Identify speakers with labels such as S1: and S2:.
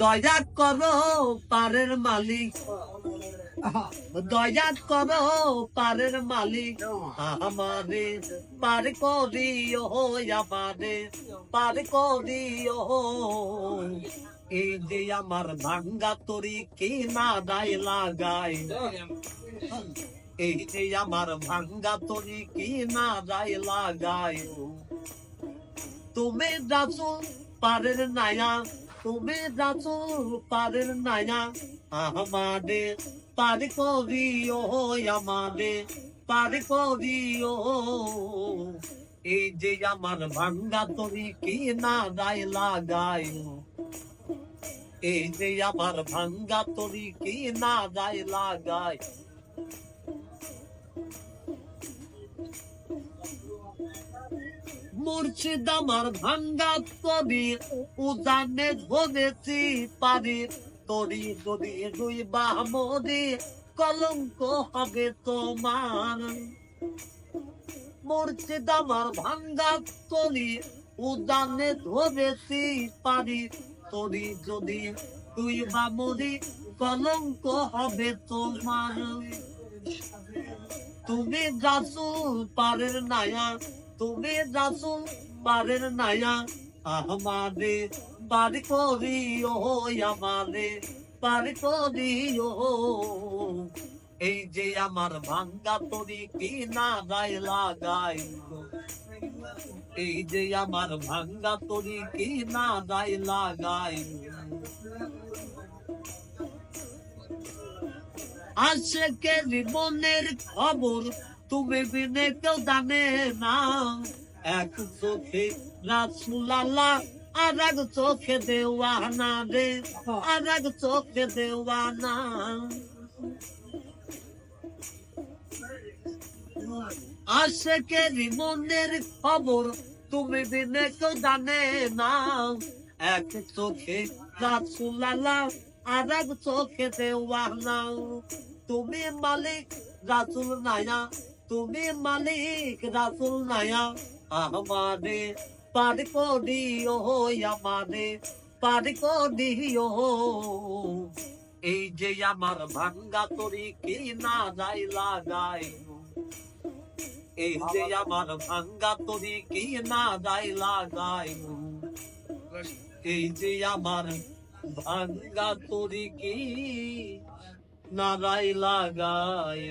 S1: দয়া করো পারের মালিক। দয়া করো পারের মালিক। আমারে পার করিও আমারে, পার করিও এই যে আমার ভাঙ্গা তরি কি না দায় লাগাই। এই যে আমার ভাঙ্গা তরি কি না দায় লাগাই। তুমি যাচো পারের নায়া তুমি যাচো পারের নায়া আমাদের পার করিও আমাদের পার করিও এই যে আমার ভাঙ্গা তরি কি না দায় লাগাই এই যে আমার ভাঙ্গা তরি কি না দায় লাগাই মুর্শিদ আমার ভাঙ্গা তরি উদানে ধরেছি পারি তরি যদি দুই বামরি কলঙ্ক হবে তোমার। মুর্শিদ আমার ভাঙ্গা তরি উদানে ধরেছি পারি তরি যদি দুই বামরি কলঙ্ক হবে তোমার। তুমি যাসু পারের নায়া, তুমি যাসু পারের নায়া, আমারে পারি করিও আমারে, পারি করিও। এই যে আমার ভাঙ্গা তরি কি না গায়ে লাগাই এই যে আমার ভাঙ্গা তরি কি না গায়ে লাগাই আজকে জীবনের খবর, তুমি বিনে কেউ জানে না। এক চোখে রাসুলাল্লাহ আর এক চোখে দেওয়ানা রে আর এক চোখে দেওয়ানা। আজকে জীবনের খবর, তুমি বিনে কেউ জানে না। এক চোখে রাসুলাল্লাহ আর এক চোখে দেওয়ানা তুমি মালিক রাসুল নায়া তুমি মালিক রাসুল নায়া আমাদে পার করিও আমাদে পার করিও এই যে আমার ভাঙ্গা তরি কি না যাই লাগাই এই যে আমার ভাঙ্গা তরি কি না যাই লাগাই এই যে আমার ভাঙ্গা তরি কি নারাই লাগায়?